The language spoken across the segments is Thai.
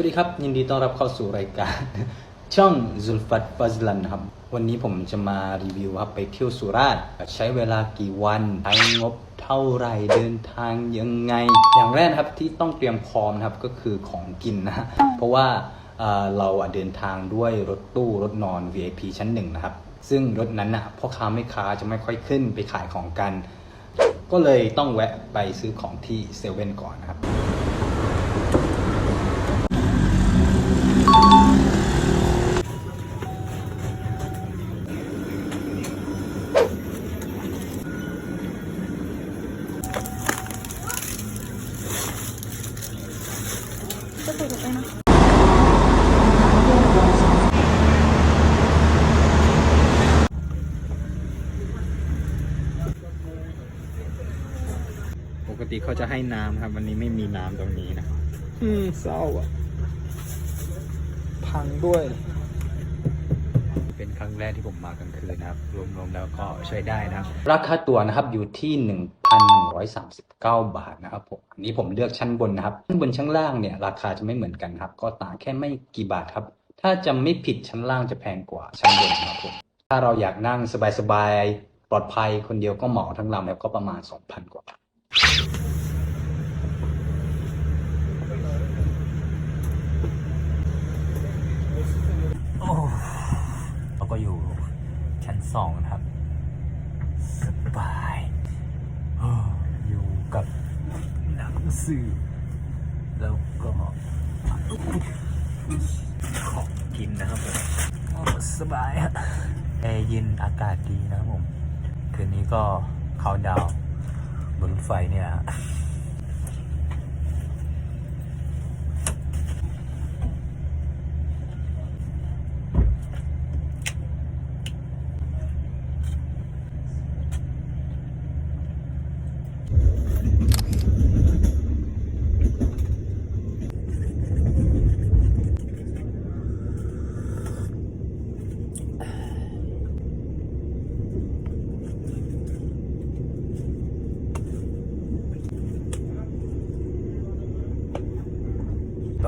สวัสดีครับ ยินดีต้อนรับเข้าสู่รายการ ช่องซุลฟัตฟัซลันครับ วันนี้ผมจะมารีวิวครับไปเที่ยวสุราษฎร์ใช้เวลากี่วันใช้งบเท่าไรเดินทางยังไง อย่างแรกครับที่ต้องเตรียมพร้อมครับก็คือของกินนะเพราะว่าเเราเดินทางด้วยรถตู้รถนอน VIP ชั้นหนึ่งนะครับ ซึ่งรถนั้นน่ะพ่อค้าแม่ค้าจะไม่ค่อยขึ้นไปขายของกัน ก็เลยต้องแวะไปซื้อของที่เซเว่นก่อนนะครับ จะเปิดได้นะ ปกติเขา จะให้น้ำครับ วันนี้ไม่มีน้ำตรงนี้นะ อืมเศร้าอะ พังด้วย เป็นครั้งแรกที่ผมมากลางคืนนะครับ รวมๆแล้วก็ใช้ได้นะครับ ราคาตั๋วนะครับอยู่ที่ 1,139 บาทนะครับผมอันนี้ผมเลือกชั้นบนนะครับ ชั้นบนชั้นล่างเนี่ย ราคาจะไม่เหมือนกันครับ ก็ต่างแค่ไม่กี่บาทครับ ถ้าจะไม่ผิดชั้นล่างจะแพงกว่าชั้นบนนะครับผมถ้าเราอยากนั่งสบายๆปลอดภัยคนเดียวก็เหมาทั้งลำแล้วก็ประมาณ 2,000 กว่าบาท โอ้เราก็อยู่ชั้น สองครับสบายอยู่กับหนังสือ แล้วก็ของกินนะครับผมสบายฮะแอร์เย็นอากาศดีนะครับผม คืนนี้ก็เขาดาวบนรถไฟเนี่ย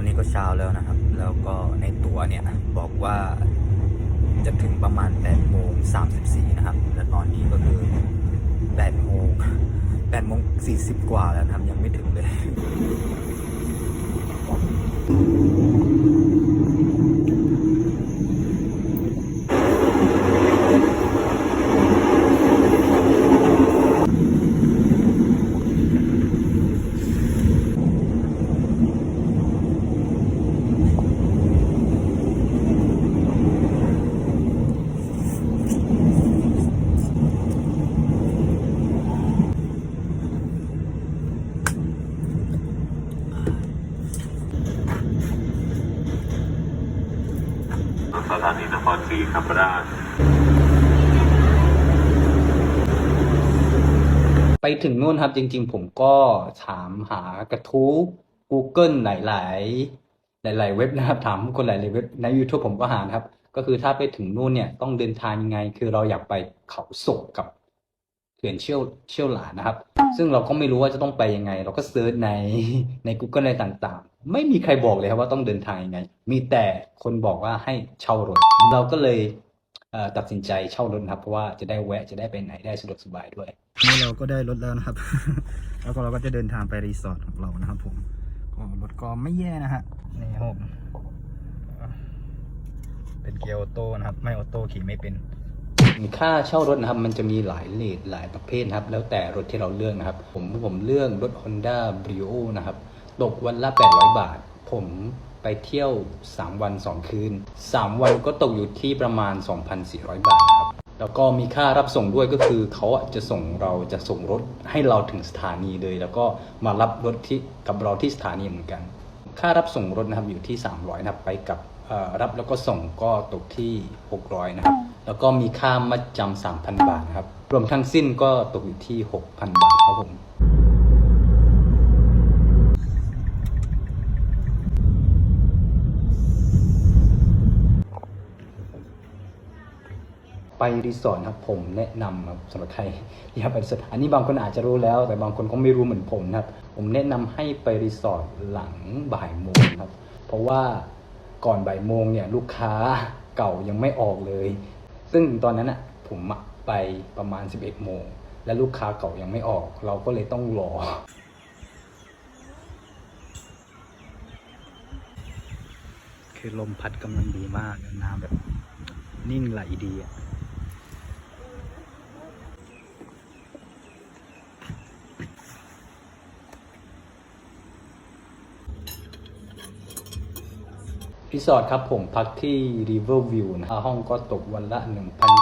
อนนี้ก็เช้าแล้วนะครับ แล้วก็ในตัวเนี่ยบอกว่าจะถึงประมาณ8โมง34 นะครับ และตอนนี้ก็คือ8โมง8โมง40 กว่าแล้วนะครับ ยังไม่ถึงเลย สถานีนครศรีธรรมราช ไปถึงนู่นครับจริง ๆ ผมก็ถามหากระทู้ Google หลาย ๆ หลาย ๆ เว็บนะครับถามคนหลาย ๆ เว็บใน YouTube ผมก็หาครับ ก็คือถ้าไปถึงนู่นเนี่ยต้องเดินทางยังไง คือเราอยากไปเขาศกกับเขื่อนเชี่ยวเชี่ยวหลานนะครับ ซึ่งเราก็ไม่รู้ว่าจะต้องไปยังไง เราก็เซิร์ชในใน Google อะไรต่างๆ ไม่มีใครบอกเลยครับว่าต้องเดินทางยังไง มีแต่คนบอกว่าให้เช่ารถเราก็เลย ตัดสินใจเช่ารถนะครับ เพราะว่าจะได้แวะจะได้ไปไหนได้สะดวกสบายด้วยนี่เราก็ได้รถแล้วนะครับ แล้วก็เราก็จะเดินทางไปรีสอร์ทของเรานะครับผมก็รถก็ไม่แย่นะฮะนี่ครับผมเป็นเกียร์ออโต้นะครับ ไม่ออโต้ขี่ไม่เป็นค่าเช่ารถนะครับมันจะมีหลายเลทหลายประเภทนะครับ แล้วแต่รถที่เราเลือกนะครับ ผมผมเลือกรถ Honda Brio นะครับตกวันละ 800 บาท ผม ไปเที่ยว 3 วัน 2 คืน 3 วันก็ตกอยู่ที่ประมาณ 2,400 บาทครับ แล้วก็มีค่ารับส่งด้วยก็คือเขาจะส่งเราจะส่งรถให้เราถึงสถานีเลย แล้วก็มารับรถที่กับเราที่สถานีเหมือนกัน ค่ารับส่งรถนะครับอยู่ที่ 300นะครับไปกับรับแล้วก็ส่งก็ตกที่ 600 นะครับ แล้วก็มีค่ามัดจำ3,000 บาทครับ รวมทั้งสิ้นก็ตกอยู่ที่ 6,000 บาทครับผม ไปรีสอร์ทครับผมแนะนำครับสำหรับใครที่อยากไปรีสอร์ทอันนี้บางคนอาจจะรู้แล้ว แต่บางคนก็ไม่รู้เหมือนผมนะครับ ผมแนะนำให้ไปรีสอร์ทหลังบ่ายโมงครับ เพราะว่าก่อนบ่ายโมงเนี่ยลูกค้าเก่ายังไม่ออกเลย ซึ่งตอนนั้นอะผมไปประมาณ 11 โมง และลูกค้าเก่ายังไม่ออก เราก็เลยต้องรอคือลมพัดกำลังดีมาก น้ำแบบนิ่งไหลดีอะ รีสอร์ทครับผมพักที่ River View นะห้องก็ตกวันละ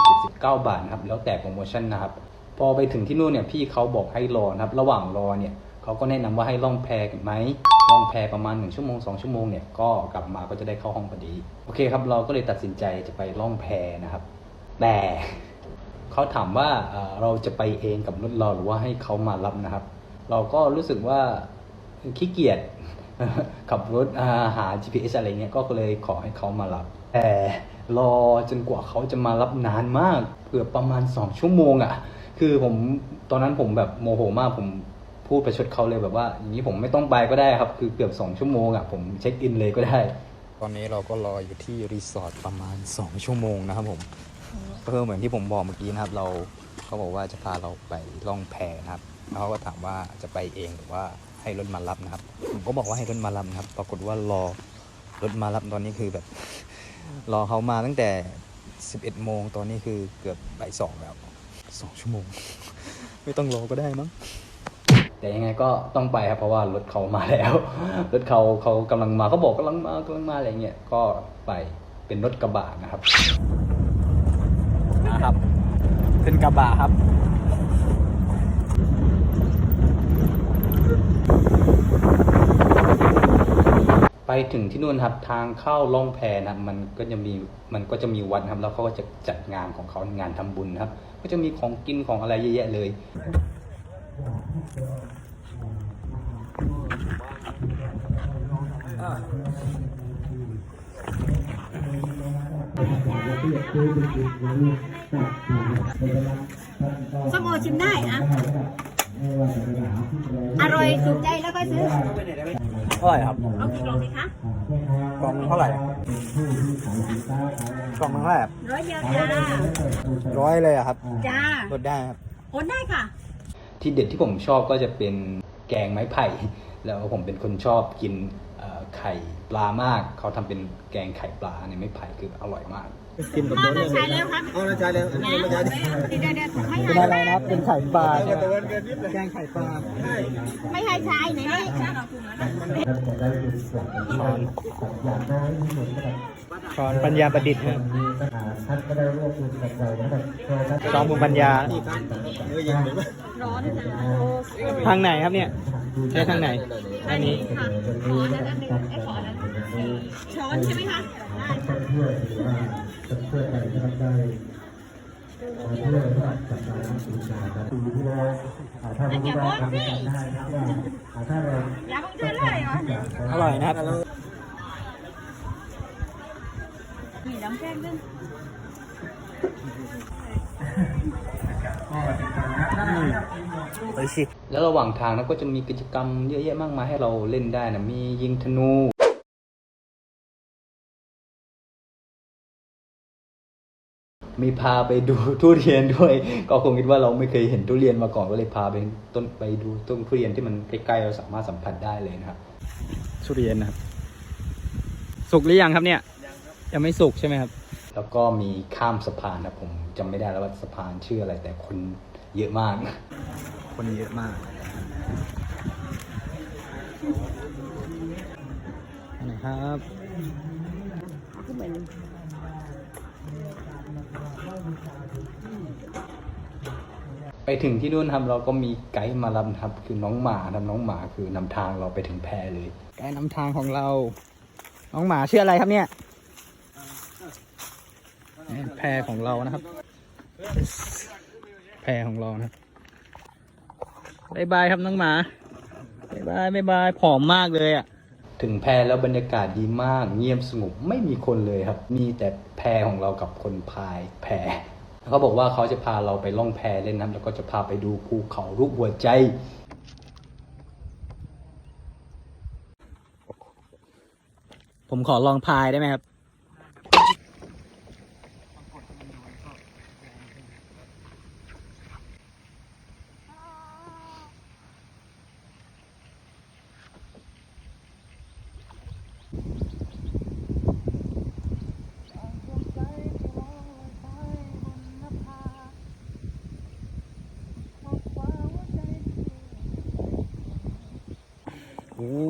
1,079 บาทนะครับ แล้วแต่โปรโมชั่นนะครับ พอไปถึงที่นู่นเนี่ยพี่เขาบอกให้รอนะครับ ระหว่างรอเนี่ยเขาก็แนะนำว่าให้ล่องแพกันไหมล่องแพประมาณ 1 ชั่วโมง 2 ชั่วโมงเนี่ยก็กลับมาก็จะได้เข้าห้องพอดี โอเคครับเราก็เลยตัดสินใจจะไปล่องแพนะครับ แต่เขาถามว่าเราจะไปเองกับรถเราหรือว่าให้เขามารับนะครับ เราก็รู้สึกว่าขี้เกียจ ขับรถาหา GPS อะไรเงี้ยก็เลยขอให้เขามารับ แต่รอจนกว่าเขาจะมารับนานมากเกือบประมาณ 2 ชั่วโมงอะ่ะ คือผมตอนนั้นผมแบบโมโหมากผมพูดประชดเขาเลยแบบว่า อย่างนี้ผมไม่ต้องไปก็ได้ครับ คือเกือบ 2 ชั่วโมงอะ่ะ ผมเช็คอินเลยก็ได้ ตอนนี้เราก็รออยู่ที่รีสอร์ทประมาณ 2 ชั่วโมงนะครับผมก็คือเหมือนที่ผมบอกเมื่อกี้นะครับ เราเขาบอกว่าจะพาเราไปล่องแพนะครับเขาก็ถามว่าจะไปเองหรือว่า ให้รถมารับนะครับ ผมก็บอกว่าให้รถมารับนะครับ ปรากฏว่ารอรถมารับตอนนี้คือแบบ รอเขามาตั้งแต่ 11 โมงตอนนี้คือเกือบบ่ายสองแล้วสองชั่วโมง ไม่ต้องรอก็ได้มั้งแต่ยังไงก็ต้องไปครับเพราะว่ารถเขามาแล้ว รถเขาเขากำลังมาเขาบอกกำลังมากำลังมาอะไรเงี้ยก็ไปเป็นรถกระบะนะครับนะครับเป็นกระบะครับ ไปถึงที่นู่นครับทางเข้าล่องแพนะมันก็จะมีมันก็จะมีวัดครับ แล้วเขาก็จะจัดงานของเขางานทำบุญครับ ก็จะมีของกินของอะไรเยอะแยะเลย ส้มโอชิมได้อะอร่อยถูกใจแล้วก็ซื้อ เท่าไหร่ครับเอากี่กล่องดีคะกล่องเท่าไหร่กล่องเท่าไหร่ร้อยเดียวจ้าร้อยเลยอะครับจ้าลดได้ครับโอนได้ค่ะ ที่เด็ดที่ผมชอบก็จะเป็นแกงไม้ไผ่ แล้วผมเป็นคนชอบกินเอ่อไข่ปลามาก เขาทำเป็นแกงไข่ปลาในไม้ไผ่คืออร่อยมาก กินกับมาโน้นไม่เลยใช้แล้วครับเอาละใช้แล้วอันนี้ไม่ใช้ดิเดี๋ยวเดี๋ยวผมให้เป็นอะไรนะเป็นไข่ปลาแต่วันเกินนิดเลยแกงไข่ปลาใช่ไม่ให้ใช้ไหนนี่ช้อนปัญญาประดิษฐ์ครับช้อนมุมปัญญานี่ครับเนื้อเย็นเดี๋ยวร้อนนะทางไหนครับเนี่ยใช้ทางไหนอันนี้ค่ะขอแล้ วอันหนึงไอ้ขอแล้วช้อนใช่ไหมคะได้อย่าโอนสิอย่าเพิ่งเชื่อเลยเหรออร่อยนะครับมีน้ำแข็งด้วยไปสิแล้วระหว่างทางนะก็จะมีกิจกรรมเยอะแยะมากมายให้เราเล่นได้นะมียิงธนู มีพาไปดูทุเรียนด้วย ก็คงคิดว่าเราไม่เคยเห็นทุเรียนมาก่อนก็เลยพาไปต้นไปดูต้นทุเรียนที่มันใกล้ๆเราสามารถสัมผัสได้เลยนะครับทุเรียนนะครับสุกหรือยังครับเนี่ยยังไม่สุกใช่ไหมครับ แล้วก็มีข้ามสะพานนะผมจำไม่ได้แล้วว่าสะพานชื่ออะไร แต่คนเยอะมาก คนเยอะมากนะครับ ไปถึงที่นู่นครับเราก็มีไกด์มารับนะครับ คือน้องหมาครับน้องหมาคือนำทางเราไปถึงแพเลย ไกด์นำทางของเรา น้องหมาชื่ออะไรครับเนี่ยนี่แพของเรานะครับ แพของเรานะครับบายบายครับน้องหมาบายบายบายบายผอมมากเลยอะ ถึงแพแล้วบรรยากาศดีมาก เงียบสงบไม่มีคนเลยครับ มีแต่แพของเรากับคนพายแพ เขาบอกว่าเขาจะพาเราไปล่องแพเล่นน้ำแล้วก็จะพาไปดูภูเขารูปหัวใจ ผมขอลองพายได้ไหมครับ โอ้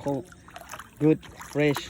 cold. Good fresh